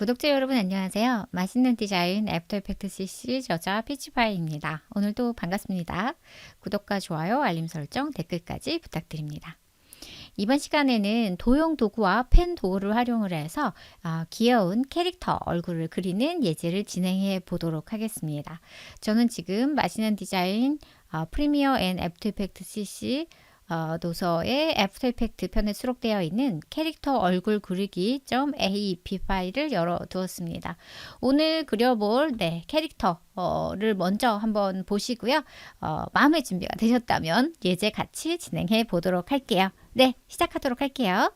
구독자 여러분 안녕하세요. 맛있는 디자인 애프터 이펙트 CC 저자 피치파이입니다. 오늘도 반갑습니다. 구독과 좋아요, 알림 설정, 댓글까지 부탁드립니다. 이번 시간에는 도형 도구와 펜 도구를 활용을 해서 어, 귀여운 캐릭터 얼굴을 그리는 예제를 진행해 보도록 하겠습니다. 저는 지금 맛있는 디자인 어, 프리미어 앤 애프터 이펙트 CC 어, 도서의 애프터 이펙트 편에 수록되어 있는 캐릭터 얼굴 그리기 .aep 파일을 열어두었습니다. 오늘 그려볼 네, 캐릭터를 먼저 한번 보시고요. 어, 마음의 준비가 되셨다면 예제 같이 진행해 보도록 할게요. 네, 시작하도록 할게요.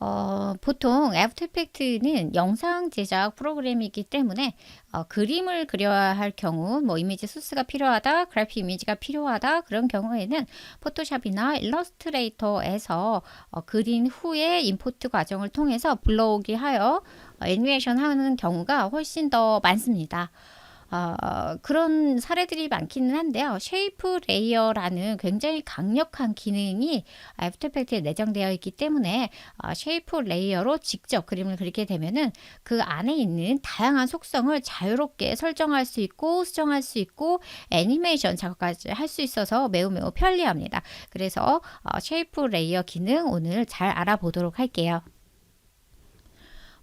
어, 보통 애프터 이펙트는 영상 제작 프로그램이기 때문에 어, 그림을 그려야 할 경우 뭐 이미지 소스가 필요하다, 그래픽 이미지가 필요하다 그런 경우에는 포토샵이나 일러스트레이터에서 어, 그린 후에 임포트 과정을 통해서 불러오기 하여 어, 애니메이션 하는 경우가 훨씬 더 많습니다. 어, 그런 사례들이 많기는 한데요. 쉐이프 레이어라는 굉장히 강력한 기능이 애프터 이펙트에 내장되어 있기 때문에 어, 쉐이프 레이어로 직접 그림을 그리게 되면은 그 안에 있는 다양한 속성을 자유롭게 설정할 수 있고 수정할 수 있고 애니메이션 작업까지 할 수 있어서 매우 매우 편리합니다. 그래서 어, 쉐이프 레이어 기능 오늘 잘 알아보도록 할게요.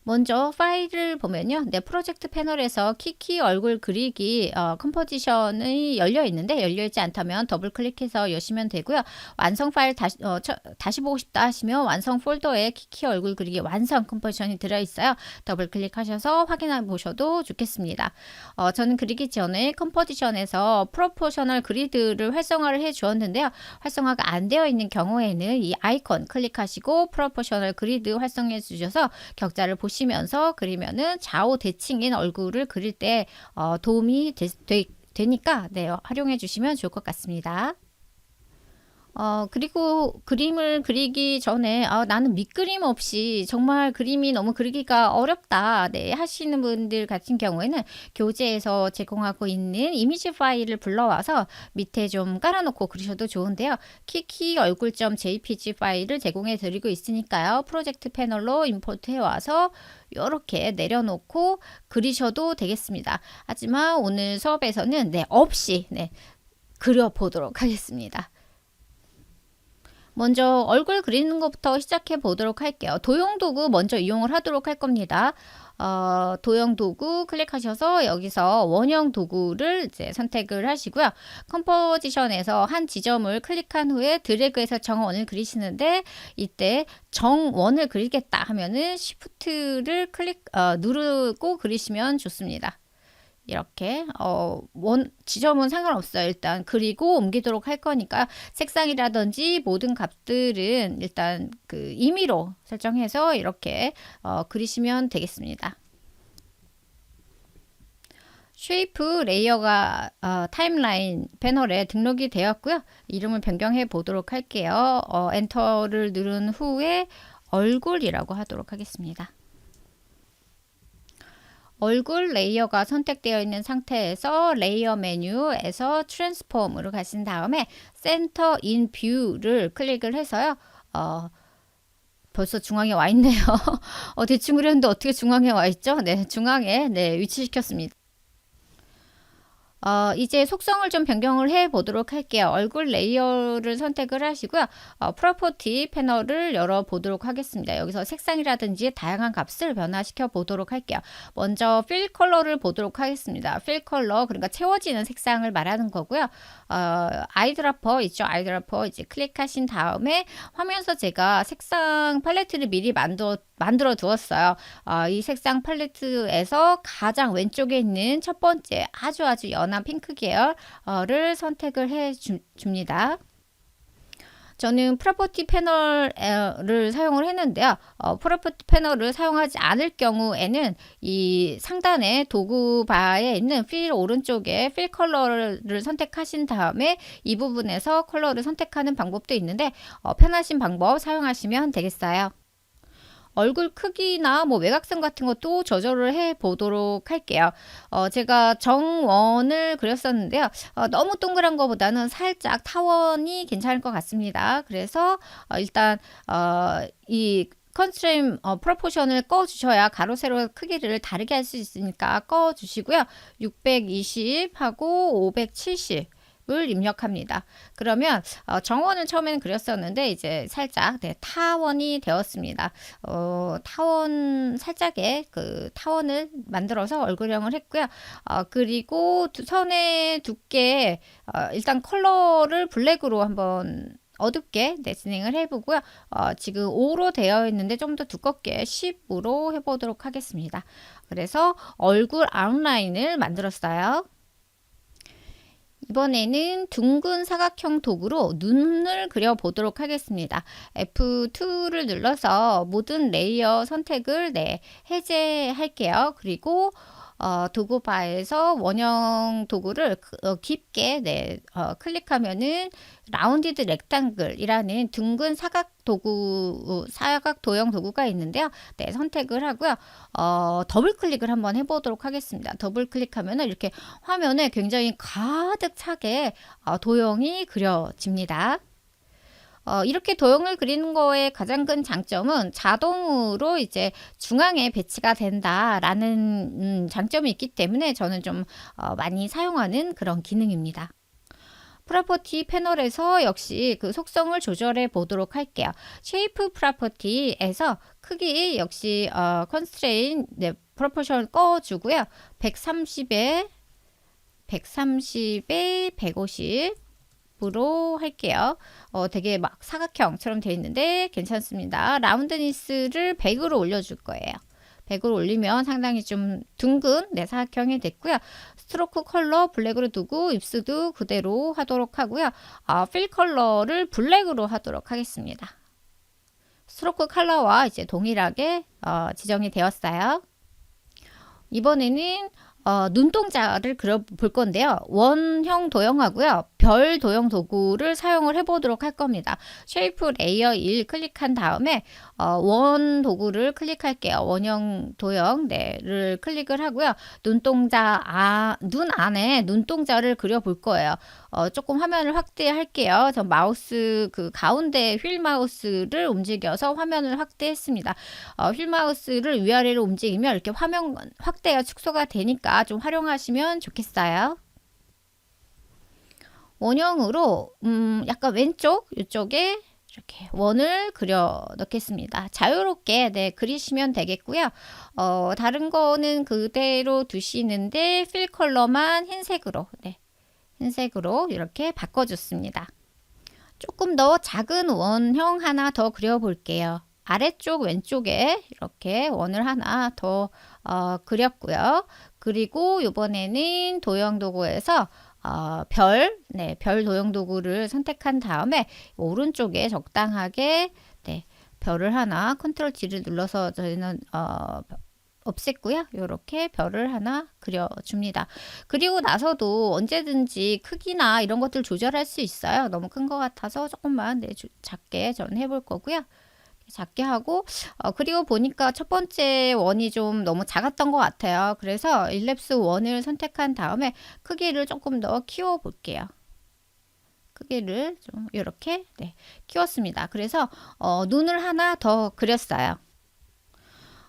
먼저 파일을 보면요. 내 프로젝트 패널에서 키키 얼굴 그리기 어, 컴포지션이 열려 있는데 열려 있지 않다면 더블 클릭해서 여시면 되고요. 완성 파일 다시 어, 처, 다시 보고 싶다 하시면 완성 폴더에 키키 얼굴 그리기 완성 컴포지션이 들어 있어요. 더블 클릭하셔서 확인해 보셔도 좋겠습니다. 어, 저는 그리기 전에 컴포지션에서 프로포셔널 그리드를 활성화를 해 주었는데요. 활성화가 안 되어 있는 경우에는 이 아이콘 클릭하시고 프로포셔널 그리드 활성해 주셔서 격자를 보시 보시면서 그리면은 좌우 대칭인 얼굴을 그릴 때 어, 도움이 되, 되, 되니까 네, 활용해 주시면 좋을 것 같습니다. 어, 그리고 그림을 그리기 전에, 아, 나는 밑그림 없이 정말 그림이 너무 그리기가 어렵다. 네, 하시는 분들 같은 경우에는 교재에서 제공하고 있는 이미지 파일을 불러와서 밑에 좀 깔아놓고 그리셔도 좋은데요. 키키 얼굴.jpg 점 파일을 제공해 드리고 있으니까요. 프로젝트 패널로 임포트 해와서 이렇게 내려놓고 그리셔도 되겠습니다. 하지만 오늘 수업에서는 네, 없이, 네, 그려보도록 하겠습니다. 먼저 얼굴 그리는 것부터 시작해 보도록 할게요. 도형 도구 먼저 이용을 하도록 할 겁니다. 어, 도형 도구 클릭하셔서 여기서 원형 도구를 이제 선택을 하시고요. 컴포지션에서 한 지점을 클릭한 후에 드래그해서 정원을 그리시는데 이때 정원을 그리겠다 하면은 시프트를 클릭 어, 누르고 그리시면 좋습니다. 이렇게 어, 원 지점은 상관없어요. 일단 그리고 옮기도록 할 거니까 색상이라든지 모든 값들은 일단 그 임의로 설정해서 이렇게 어, 그리시면 되겠습니다. 쉐이프 레이어가 어, 타임라인 패널에 등록이 되었고요. 이름을 변경해 보도록 할게요. 어, 엔터를 누른 후에 얼굴이라고 하도록 하겠습니다. 얼굴 레이어가 선택되어 있는 상태에서 레이어 메뉴에서 트랜스폼으로 가신 다음에 센터 인 뷰를 클릭을 해서요. 어, 벌써 중앙에 와 있네요. 어, 대충 그렸는데 어떻게 중앙에 와 있죠? 네, 중앙에 네, 위치시켰습니다. 어, 이제 속성을 좀 변경을 해 보도록 할게요. 얼굴 레이어를 선택을 하시고요. 어, 프로퍼티 패널을 열어 보도록 하겠습니다. 여기서 색상이라든지 다양한 값을 변화시켜 보도록 할게요. 먼저 필 컬러를 보도록 하겠습니다. 필 컬러 그러니까 채워지는 색상을 말하는 거고요. 어, 아이드라퍼 있죠. 아이드라퍼 이제 클릭하신 다음에 화면에서 제가 색상 팔레트를 미리 만들어 만들어 두었어요. 어, 이 색상 팔레트에서 가장 왼쪽에 있는 첫 번째 아주 아주 연한 핑크 계열을 선택을 해 주, 줍니다. 저는 프로퍼티 패널을 사용을 했는데요. 어, 프로퍼티 패널을 사용하지 않을 경우에는 이 상단에 도구 바에 있는 필 오른쪽에 필 컬러를 선택하신 다음에 이 부분에서 컬러를 선택하는 방법도 있는데 어, 편하신 방법 사용하시면 되겠어요. 얼굴 크기나 뭐 외곽선 같은 것도 조절을 해 보도록 할게요. 어, 제가 정원을 그렸었는데요. 어, 너무 동그란 것보다는 살짝 타원이 괜찮을 것 같습니다. 그래서 어, 일단 어, 이 컨스트레인 어, 프로포션을 꺼 주셔야 가로 세로 크기를 다르게 할 수 있으니까 꺼 주시고요. 620하고 570 을 입력합니다. 그러면 어, 정원을 처음에는 그렸었는데 이제 살짝 네, 타원이 되었습니다. 어, 타원 살짝의 그 타원을 만들어서 얼굴형을 했고요. 어, 그리고 두, 선의 두께 어, 일단 컬러를 블랙으로 한번 어둡게 네, 진행을 해보고요. 어, 지금 5로 되어 있는데 좀 더 두껍게 10으로 해보도록 하겠습니다. 그래서 얼굴 아웃라인을 만들었어요. 이번에는 둥근 사각형 도구로 눈을 그려보도록 하겠습니다. F2를 눌러서 모든 레이어 선택을 네, 해제할게요. 그리고 어, 도구 바에서 원형 도구를 그, 어, 깊게 네, 어, 클릭하면은 라운디드 렉탱글이라는 둥근 사각 도구 사각 도형 도구가 있는데요. 네, 선택을 하고요. 어, 더블 클릭을 한번 해보도록 하겠습니다. 더블 클릭하면은 이렇게 화면에 굉장히 가득 차게 어, 도형이 그려집니다. 어, 이렇게 도형을 그리는 거의 가장 큰 장점은 자동으로 이제 중앙에 배치가 된다라는 음, 장점이 있기 때문에 저는 좀 어, 많이 사용하는 그런 기능입니다. 프로퍼티 패널에서 역시 그 속성을 조절해 보도록 할게요. 쉐이프 프로퍼티에서 크기 역시 어, 컨스트레인 네, 프로포션 꺼주고요. 130에 130에 150 으로 할게요. 어, 되게 막 사각형처럼 되어 있는데 괜찮습니다. 라운드니스를 100으로 올려줄 거예요. 100으로 올리면 상당히 좀 둥근 네, 사각형이 됐고요. 스트로크 컬러 블랙으로 두고 입수도 그대로 하도록 하고요. 어, 필 컬러를 블랙으로 하도록 하겠습니다. 스트로크 컬러와 이제 동일하게 어, 지정이 되었어요. 이번에는 어, 눈동자를 그려볼 건데요. 원형 도형하고요. 별 도형 도구를 사용을 해보도록 할 겁니다. 쉐이프 레이어 1 클릭한 다음에 어, 원 도구를 클릭할게요. 원형 도형 네를 클릭을 하고요. 눈동자 아, 눈 안에 눈동자를 그려볼 거예요. 어, 조금 화면을 확대할게요. 저 마우스 그 가운데 휠 마우스를 움직여서 화면을 확대했습니다. 어, 휠 마우스를 위아래로 움직이면 이렇게 화면 확대가 축소가 되니까 좀 활용하시면 좋겠어요. 원형으로 음, 약간 왼쪽 이쪽에 이렇게 원을 그려 넣겠습니다. 자유롭게 네, 그리시면 되겠고요. 어, 다른 거는 그대로 두시는데 필 컬러만 흰색으로 네, 흰색으로 이렇게 바꿔줬습니다. 조금 더 작은 원형 하나 더 그려볼게요. 아래쪽 왼쪽에 이렇게 원을 하나 더 어, 그렸고요. 그리고 이번에는 도형 도구에서 어, 별, 네, 별 도형 도구를 선택한 다음에 오른쪽에 적당하게 네, 별을 하나 컨트롤 G를 눌러서 저희는 어, 없앴고요. 이렇게 별을 하나 그려줍니다. 그리고 나서도 언제든지 크기나 이런 것들 조절할 수 있어요. 너무 큰 것 같아서 조금만 네, 작게 저는 해볼 거고요. 작게 하고 어, 그리고 보니까 첫 번째 원이 좀 너무 작았던 것 같아요. 그래서 일랩스 원을 선택한 다음에 크기를 조금 더 키워 볼게요. 크기를 좀 이렇게 네, 키웠습니다. 그래서 어, 눈을 하나 더 그렸어요.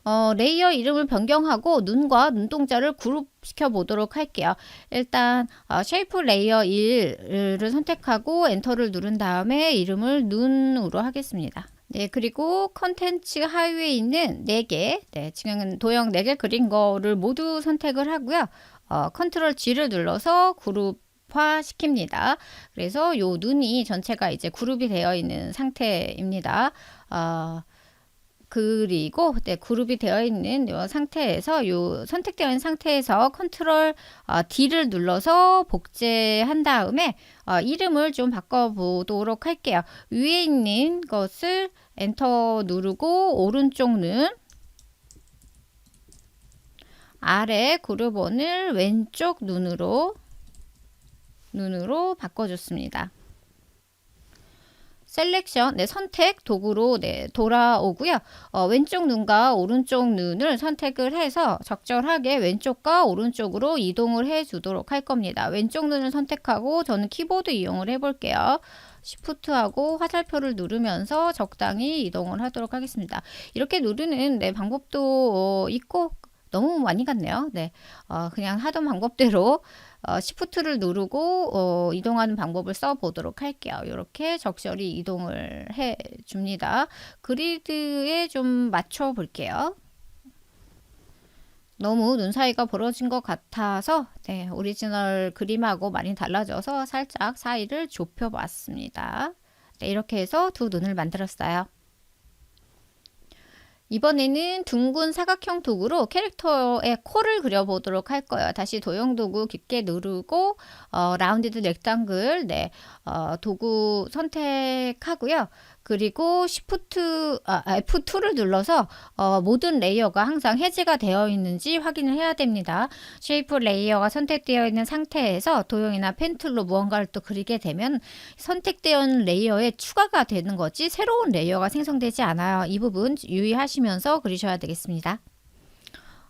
어, 레이어 이름을 변경하고 눈과 눈동자를 그룹시켜 보도록 할게요. 일단 어, 쉐이프 레이어 1을 선택하고 엔터를 누른 다음에 이름을 눈으로 하겠습니다. 네, 그리고 컨텐츠 하위에 있는 4개, 네, 지금 도형 4개 그린 거를 모두 선택을 하고요. 어, 컨트롤 G를 눌러서 그룹 화 시킵니다. 그래서 요 눈이 전체가 이제 그룹이 되어 있는 상태입니다. 어, 그리고 네, 그룹이 되어 있는 이 상태에서 요 선택되어 있는 상태에서 컨트롤 어, D를 눌러서 복제한 다음에 어, 이름을 좀 바꿔보도록 할게요. 위에 있는 것을 엔터 누르고 오른쪽 눈 아래 그룹 원을 왼쪽 눈으로 눈으로 바꿔줬습니다. 셀렉션, 네, 선택 도구로 네, 돌아오고요. 어, 왼쪽 눈과 오른쪽 눈을 선택을 해서 적절하게 왼쪽과 오른쪽으로 이동을 해 주도록 할 겁니다. 왼쪽 눈을 선택하고 저는 키보드 이용을 해 볼게요. 시프트하고 화살표를 누르면서 적당히 이동을 하도록 하겠습니다. 이렇게 누르는 네, 방법도 어, 있고 너무 많이 갔네요. 네, 어, 그냥 하던 방법대로 어, 시프트를 누르고 어, 이동하는 방법을 써 보도록 할게요. 이렇게 적절히 이동을 해 줍니다. 그리드에 좀 맞춰 볼게요. 너무 눈 사이가 벌어진 것 같아서 네, 오리지널 그림하고 많이 달라져서 살짝 사이를 좁혀 봤습니다. 네, 이렇게 해서 두 눈을 만들었어요. 이번에는 둥근 사각형 도구로 캐릭터의 코를 그려보도록 할 거예요. 다시 도형 도구 깊게 누르고 어, 라운디드 렉당글 네, 어, 도구 선택하고요. 그리고 Shift 아, F2를 눌러서 어, 모든 레이어가 항상 해제가 되어 있는지 확인을 해야 됩니다. 쉐이프 레이어가 선택되어 있는 상태에서 도형이나 펜 툴로 무언가를 또 그리게 되면 선택되어 레이어에 추가가 되는 거지 새로운 레이어가 생성되지 않아요. 이 부분 유의하시면서 그리셔야 되겠습니다.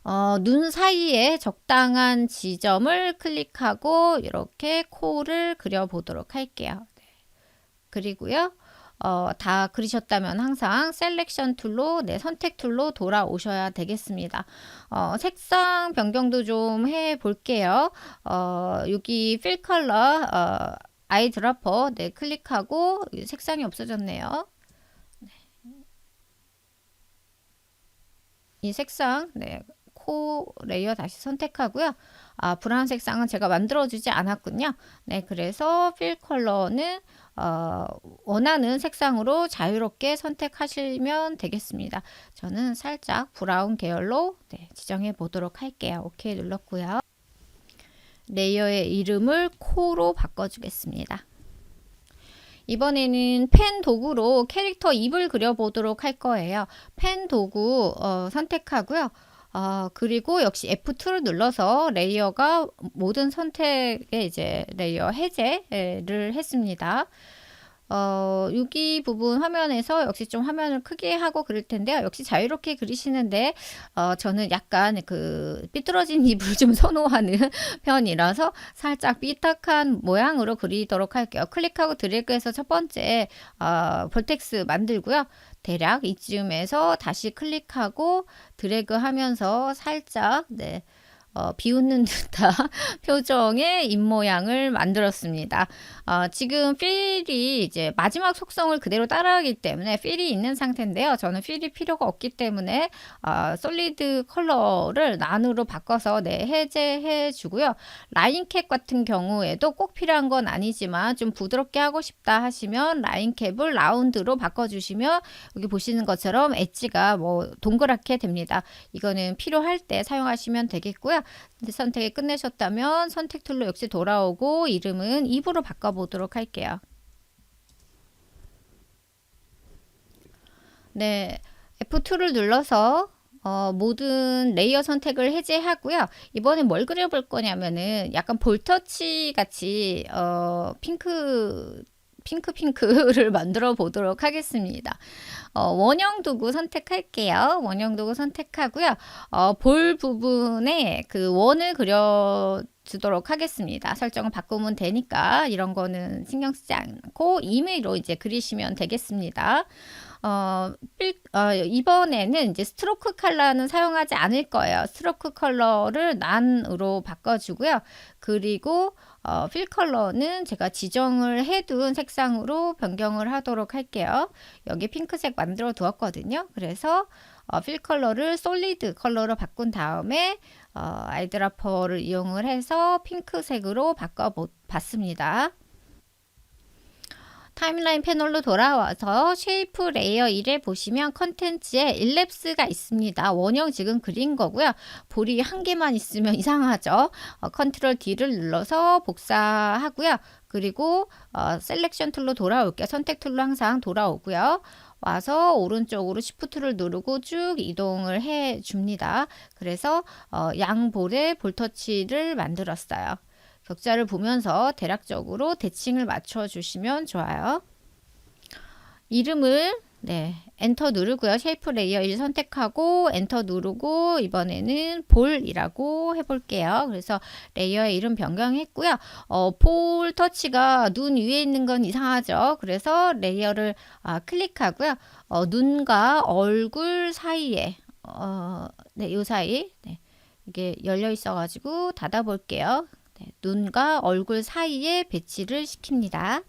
어, 눈 사이에 적당한 지점을 클릭하고 이렇게 코를 그려보도록 할게요. 네. 그리고요. 어, 다 그리셨다면 항상 셀렉션 툴로 네, 선택 툴로 돌아오셔야 되겠습니다. 어, 색상 변경도 좀 해 볼게요. 어, 여기 필 컬러 어, 아이 드라퍼 네, 클릭하고 색상이 없어졌네요. 네. 이 색상 네, 코 레이어 다시 선택하고요. 아, 브라운 색상은 제가 만들어주지 않았군요. 네, 그래서 필 컬러는 어, 원하는 색상으로 자유롭게 선택하시면 되겠습니다. 저는 살짝 브라운 계열로 네, 지정해 보도록 할게요. 오케이 눌렀고요. 레이어의 이름을 코로 바꿔주겠습니다. 이번에는 펜 도구로 캐릭터 입을 그려보도록 할 거예요. 펜 도구 어, 선택하고요. 어, 그리고 역시 F2를 눌러서 레이어가 모든 선택에 이제 레이어 해제를 했습니다. 어, 여기 부분 화면에서 역시 좀 화면을 크게 하고 그릴 텐데요. 역시 자유롭게 그리시는데, 어, 저는 약간 그 삐뚤어진 입을 좀 선호하는 편이라서 살짝 삐딱한 모양으로 그리도록 할게요. 클릭하고 드래그해서 첫 번째, 어, 볼텍스 만들고요. 대략 이쯤에서 다시 클릭하고 드래그 하면서 살짝, 네. 어, 비웃는 듯한 표정의 입 모양을 만들었습니다. 어, 지금 필이 이제 마지막 속성을 그대로 따라하기 때문에 필이 있는 상태인데요. 저는 필이 필요가 없기 때문에 어, 솔리드 컬러를 난으로 바꿔서 네, 해제해 주고요. 라인캡 같은 경우에도 꼭 필요한 건 아니지만 좀 부드럽게 하고 싶다 하시면 라인캡을 라운드로 바꿔주시면 여기 보시는 것처럼 엣지가 뭐 동그랗게 됩니다. 이거는 필요할 때 사용하시면 되겠고요. 선택이 끝내셨다면 선택 툴로 역시 돌아오고 이름은 입으로 바꿔 보도록 할게요. 네, F2를 눌러서 어, 모든 레이어 선택을 해제하고요. 이번에 뭘 그려볼 거냐면은 약간 볼터치 같이 어, 핑크 핑크 핑크를 만들어 보도록 하겠습니다. 어, 원형 도구 선택할게요. 원형 도구 선택하고요. 어, 볼 부분에 그 원을 그려 주도록 하겠습니다. 설정을 바꾸면 되니까 이런 거는 신경 쓰지 않고 임의로 이제 그리시면 되겠습니다. 어, 필, 어, 이번에는 이제 스트로크 컬러는 사용하지 않을 거예요. 스트로크 컬러를 난으로 바꿔주고요. 그리고 어, 필 컬러는 제가 지정을 해둔 색상으로 변경을 하도록 할게요. 여기 핑크색 만들어 두었거든요. 그래서 어, 필 컬러를 솔리드 컬러로 바꾼 다음에 어, 아이드라퍼를 이용을 해서 핑크색으로 바꿔봤습니다. 타임라인 패널로 돌아와서 쉐이프 레이어 1에 보시면 컨텐츠에 일랩스가 있습니다. 원형 지금 그린 거고요. 볼이 한 개만 있으면 이상하죠. 어, 컨트롤 D를 눌러서 복사하고요. 그리고 어, 셀렉션 툴로 돌아올게요. 선택 툴로 항상 돌아오고요. 와서 오른쪽으로 시프트를 누르고 쭉 이동을 해 줍니다. 그래서 어, 양 볼에 볼터치를 만들었어요. 격자를 보면서 대략적으로 대칭을 맞춰 주시면 좋아요. 이름을 네, 엔터 누르고요. 쉐이프 레이어 1 선택하고 엔터 누르고 이번에는 볼이라고 해볼게요. 그래서 레이어의 이름 변경했고요. 어, 볼 터치가 눈 위에 있는 건 이상하죠. 그래서 레이어를 아, 클릭하고요. 어, 눈과 얼굴 사이에 어, 네, 요 사이 네, 이게 열려 있어가지고 닫아볼게요. 네, 눈과 얼굴 사이에 배치를 시킵니다.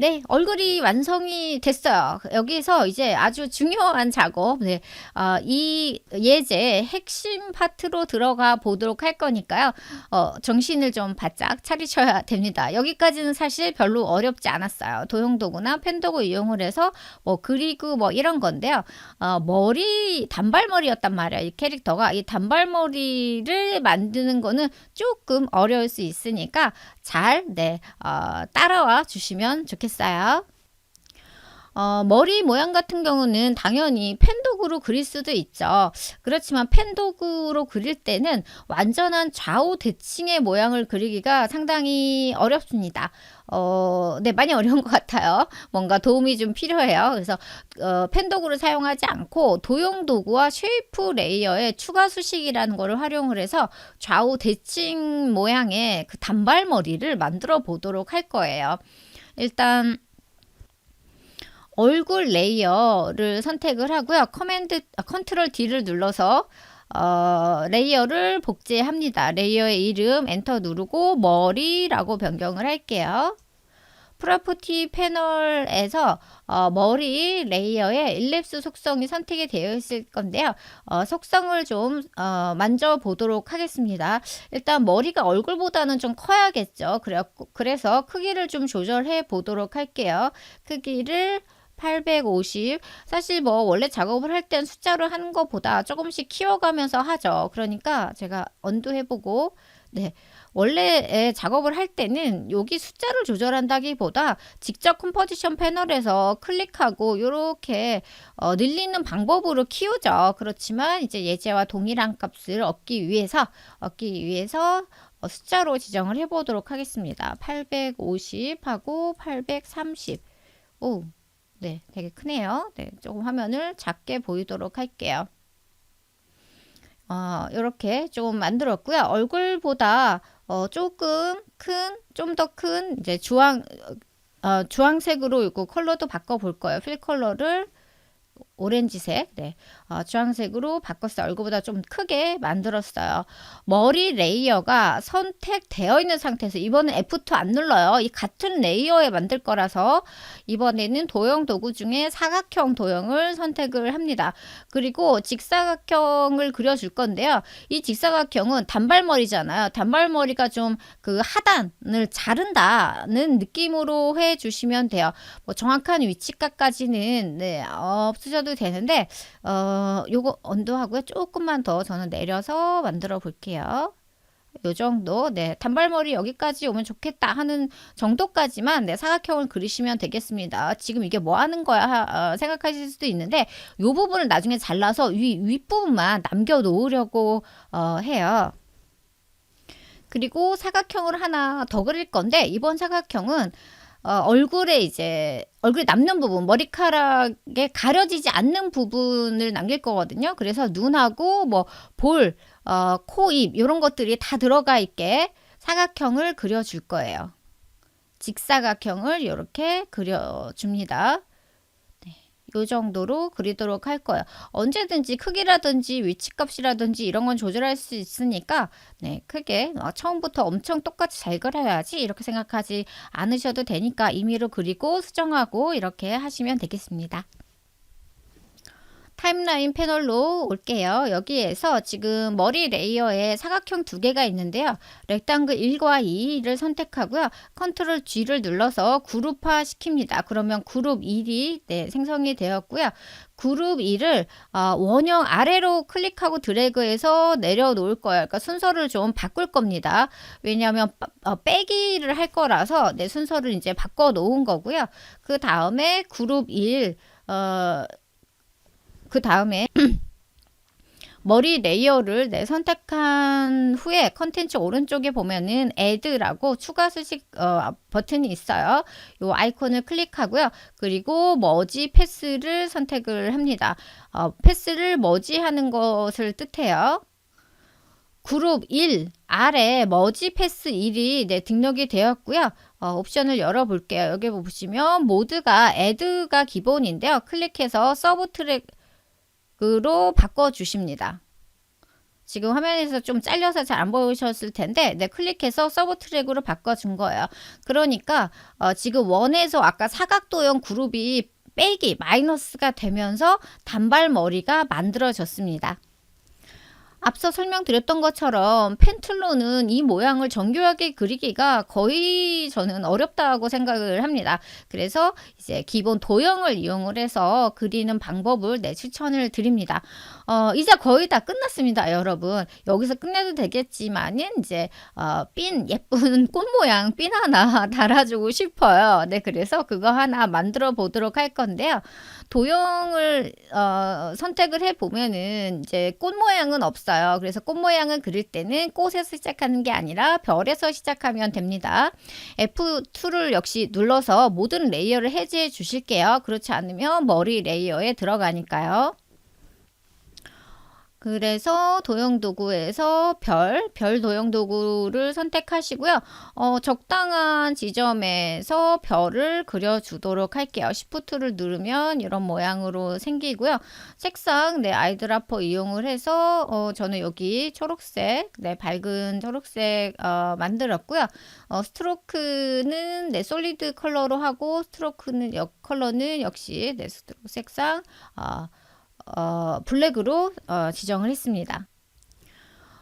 네, 얼굴이 완성이 됐어요. 여기서 이제 아주 중요한 작업, 네, 어, 이 예제 핵심 파트로 들어가 보도록 할 거니까요. 어, 정신을 좀 바짝 차리셔야 됩니다. 여기까지는 사실 별로 어렵지 않았어요. 도형도구나 펜도구 이용을 해서 뭐 그리고 뭐 이런 건데요. 어, 머리 단발머리였단 말이에요. 이 캐릭터가 이 단발머리를 만드는 거는 조금 어려울 수 있으니까 잘 네, 어, 따라와 주시면. 좋겠어요. 어, 머리 모양 같은 경우는 당연히 펜도구로 그릴 수도 있죠. 그렇지만 펜도구로 그릴 때는 완전한 좌우 대칭의 모양을 그리기가 상당히 어렵습니다. 어, 네, 많이 어려운 것 같아요. 뭔가 도움이 좀 필요해요. 그래서 어, 펜도구를 사용하지 않고 도형 도구와 쉐이프 레이어의 추가 수식이라는 것을 활용을 해서 좌우 대칭 모양의 그 단발머리를 만들어 보도록 할 거예요. 일단 얼굴 레이어를 선택을 하고요. 커맨드 아, 컨트롤 D를 눌러서 어, 레이어를 복제합니다. 레이어의 이름 엔터 누르고 머리라고 변경을 할게요. 프로퍼티 패널에서 어, 머리 레이어에 일랩스 속성이 선택이 되어 있을 건데요. 어, 속성을 좀 어, 만져보도록 하겠습니다. 일단 머리가 얼굴보다는 좀 커야겠죠. 그래, 그래서 크기를 좀 조절해 보도록 할게요. 크기를 850 사실 뭐 원래 작업을 할 땐 숫자로 하는 것보다 조금씩 키워가면서 하죠. 그러니까 제가 언도 해보고 네 원래 작업을 할 때는 여기 숫자를 조절한다기보다 직접 컴포지션 패널에서 클릭하고 이렇게 어, 늘리는 방법으로 키우죠. 그렇지만 이제 예제와 동일한 값을 얻기 위해서 얻기 위해서 어, 숫자로 지정을 해보도록 하겠습니다. 850하고 830. 오, 네, 되게 크네요. 네, 조금 화면을 작게 보이도록 할게요. 어, 이렇게 조금 만들었고요. 얼굴보다 어, 조금 큰, 좀 더 큰 이제 주황 어, 주황색으로 이거 컬러도 바꿔 볼 거예요. 필 컬러를 오렌지색, 네, 어, 주황색으로 바꿨어요. 얼굴보다 좀 크게 만들었어요. 머리 레이어가 선택되어 있는 상태에서 이번엔 F2 안 눌러요. 이 같은 레이어에 만들 거라서 이번에는 도형 도구 중에 사각형 도형을 선택을 합니다. 그리고 직사각형을 그려줄 건데요. 이 직사각형은 단발머리잖아요. 단발머리가 좀 그 하단을 자른다는 느낌으로 해 주시면 돼요. 뭐 정확한 위치각까지는 네, 없으셔도 되는데 어, 요거 언도하고요. 조금만 더 저는 내려서 만들어 볼게요. 요 정도, 네, 단발머리 여기까지 오면 좋겠다 하는 정도까지만 네, 사각형을 그리시면 되겠습니다. 지금 이게 뭐 하는 거야 어, 생각하실 수도 있는데 요 부분을 나중에 잘라서 위, 윗부분만 남겨 놓으려고 어, 해요. 그리고 사각형을 하나 더 그릴 건데 이번 사각형은 어, 얼굴에 이제 얼굴에 남는 부분 머리카락에 가려지지 않는 부분을 남길 거거든요. 그래서 눈하고 뭐 볼, 어, 코, 입 이런 것들이 다 들어가 있게 사각형을 그려줄 거예요. 직사각형을 이렇게 그려줍니다. 요 정도로 그리도록 할 거예요. 언제든지 크기라든지 위치값이라든지 이런 건 조절할 수 있으니까 네, 크게 어, 처음부터 엄청 똑같이 잘 그려야지 이렇게 생각하지 않으셔도 되니까 임의로 그리고 수정하고 이렇게 하시면 되겠습니다. 타임라인 패널로 올게요. 여기에서 지금 머리 레이어에 사각형 두 개가 있는데요. 렉당글 1과 2를 선택하고요. 컨트롤 G를 눌러서 그룹화 시킵니다. 그러면 그룹 1이 네, 생성이 되었고요. 그룹 2를 어, 원형 아래로 클릭하고 드래그해서 내려놓을 거예요. 그러니까 순서를 좀 바꿀 겁니다. 왜냐하면 어, 빼기를 할 거라서 내 네, 순서를 이제 바꿔 놓은 거고요. 그 다음에 그룹 1 어, 그 다음에 머리 레이어를 네, 선택한 후에 컨텐츠 오른쪽에 보면은 add라고 추가 수식 어, 버튼이 있어요. 요 아이콘을 클릭하고요. 그리고 머지 패스를 선택을 합니다. 어, 패스를 머지하는 것을 뜻해요. 그룹 1 아래 머지 패스 1이 네, 등록이 되었고요. 어, 옵션을 열어볼게요. 여기 보시면 모드가 add가 기본인데요. 클릭해서 서브 트랙 으로 바꿔 주십니다. 지금 화면에서 좀 잘려서 잘 안 보이셨을 텐데 네, 클릭해서 서브 트랙으로 바꿔준 거예요. 그러니까 어, 지금 원에서 아까 사각도형 그룹이 빼기 마이너스가 되면서 단발머리가 만들어졌습니다. 앞서 설명드렸던 것처럼 펜틀로는 이 모양을 정교하게 그리기가 거의 저는 어렵다고 생각을 합니다. 그래서 이제 기본 도형을 이용을 해서 그리는 방법을 내 추천을 드립니다. 어, 이제 거의 다 끝났습니다, 여러분. 여기서 끝내도 되겠지만은 이제 어, 핀 예쁜 꽃 모양 핀 하나 달아주고 싶어요. 네, 그래서 그거 하나 만들어 보도록 할 건데요. 도형을 어, 선택을 해 보면은 이제 꽃 모양은 없어 요. 그래서 꽃 모양을 그릴 때는 꽃에서 시작하는 게 아니라 별에서 시작하면 됩니다. F2를 역시 눌러서 모든 레이어를 해제해 주실게요. 그렇지 않으면 머리 레이어에 들어가니까요. 그래서 도형 도구에서 별, 별 도형 도구를 선택하시고요. 어, 적당한 지점에서 별을 그려주도록 할게요. Shift를 누르면 이런 모양으로 생기고요. 색상, 네, 아이드라퍼 이용을 해서, 어, 저는 여기 초록색, 네, 밝은 초록색, 어, 만들었고요. 어, 스트로크는, 네, 솔리드 컬러로 하고, 스트로크는, 역, 컬러는 역시, 네, 스트로크 색상, 어, 어, 블랙으로 어, 지정을 했습니다.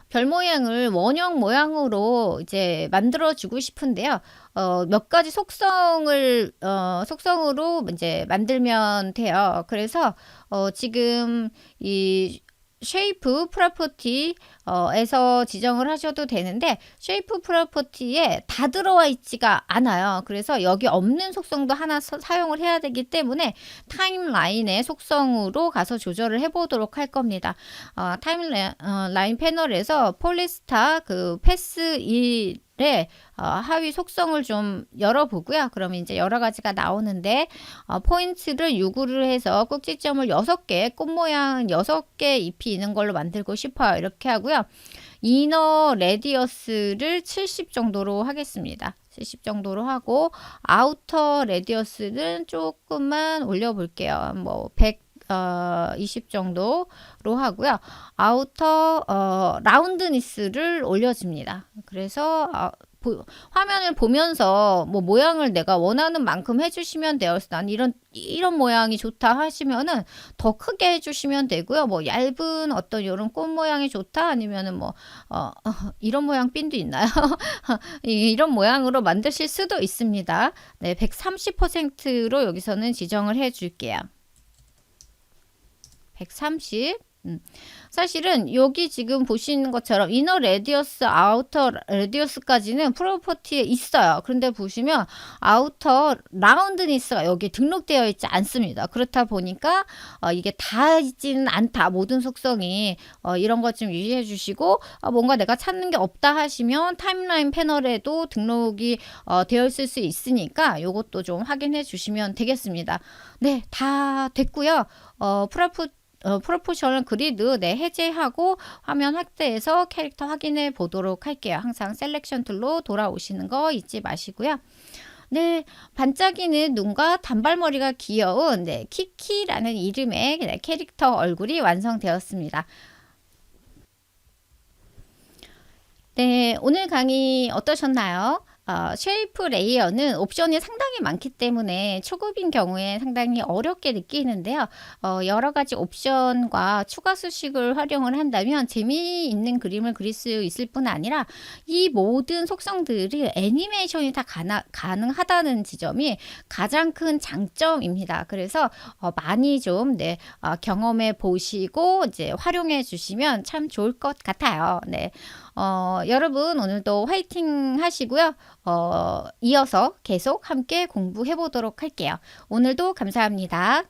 별 모양을 원형 모양으로 이제 만들어 주고 싶은데요. 어, 몇 가지 속성을 어, 속성으로 이제 만들면 돼요. 그래서 어, 지금 이 쉐이프 프로퍼티에서 지정을 하셔도 되는데 쉐이프 프로퍼티에 다 들어와 있지가 않아요. 그래서 여기 없는 속성도 하나 서, 사용을 해야 되기 때문에 타임라인의 속성으로 가서 조절을 해보도록 할 겁니다. 어, 타임라인 패널에서 폴리스타 그 패스 1 의 어, 하위 속성을 좀 열어보고요. 그러면 이제 여러 가지가 나오는데 어, 포인트를 6으로 해서 꼭지점을 6개, 꽃 모양 6개 잎이 있는 걸로 만들고 싶어요. 이렇게 하고요. 이너 레디어스를 70 정도로 하겠습니다. 70 정도로 하고 아우터 레디어스는 조금만 올려볼게요. 뭐 100, 어, 20 정도로 하고요. 아우터 어, 라운드니스를 올려줍니다. 그래서 어, 보, 화면을 보면서 뭐 모양을 내가 원하는 만큼 해주시면 돼요. 난 이런 이런 모양이 좋다 하시면은 더 크게 해주시면 되고요. 뭐 얇은 어떤 이런 꽃 모양이 좋다 아니면은 뭐 어, 어, 이런 모양 핀도 있나요? 이런 모양으로 만드실 수도 있습니다. 네, 130%로 여기서는 지정을 해줄게요. 130. 음. 사실은 여기 지금 보시는 것처럼 이너 레디어스, 아우터 레디어스까지는 프로퍼티에 있어요. 그런데 보시면 아우터 라운드니스가 여기 등록되어 있지 않습니다. 그렇다 보니까 어, 이게 다 있지는 않다. 모든 속성이 어, 이런 것 좀 유의해 주시고 어, 뭔가 내가 찾는 게 없다 하시면 타임라인 패널에도 등록이 어, 되어 있을 수 있으니까 이것도 좀 확인해 주시면 되겠습니다. 네, 다 됐고요. 어, 프로프 어, 프로포셔널 그리드 네, 해제하고 화면 확대해서 캐릭터 확인해 보도록 할게요. 항상 셀렉션 툴로 돌아오시는 거 잊지 마시고요. 네, 반짝이는 눈과 단발머리가 귀여운 네, 키키라는 이름의 네, 캐릭터 얼굴이 완성되었습니다. 네, 오늘 강의 어떠셨나요? 어, 쉐이프 레이어는 옵션이 상당히 많기 때문에 초급인 경우에 상당히 어렵게 느끼는데요. 어, 여러 가지 옵션과 추가 수식을 활용을 한다면 재미있는 그림을 그릴 수 있을 뿐 아니라 이 모든 속성들이 애니메이션이 다 가나, 가능하다는 지점이 가장 큰 장점입니다. 그래서 어, 많이 좀 네, 어, 경험해 보시고 이제 활용해 주시면 참 좋을 것 같아요. 네. 어, 여러분 오늘도 화이팅 하시고요. 어, 이어서 계속 함께 공부해 보도록 할게요. 오늘도 감사합니다.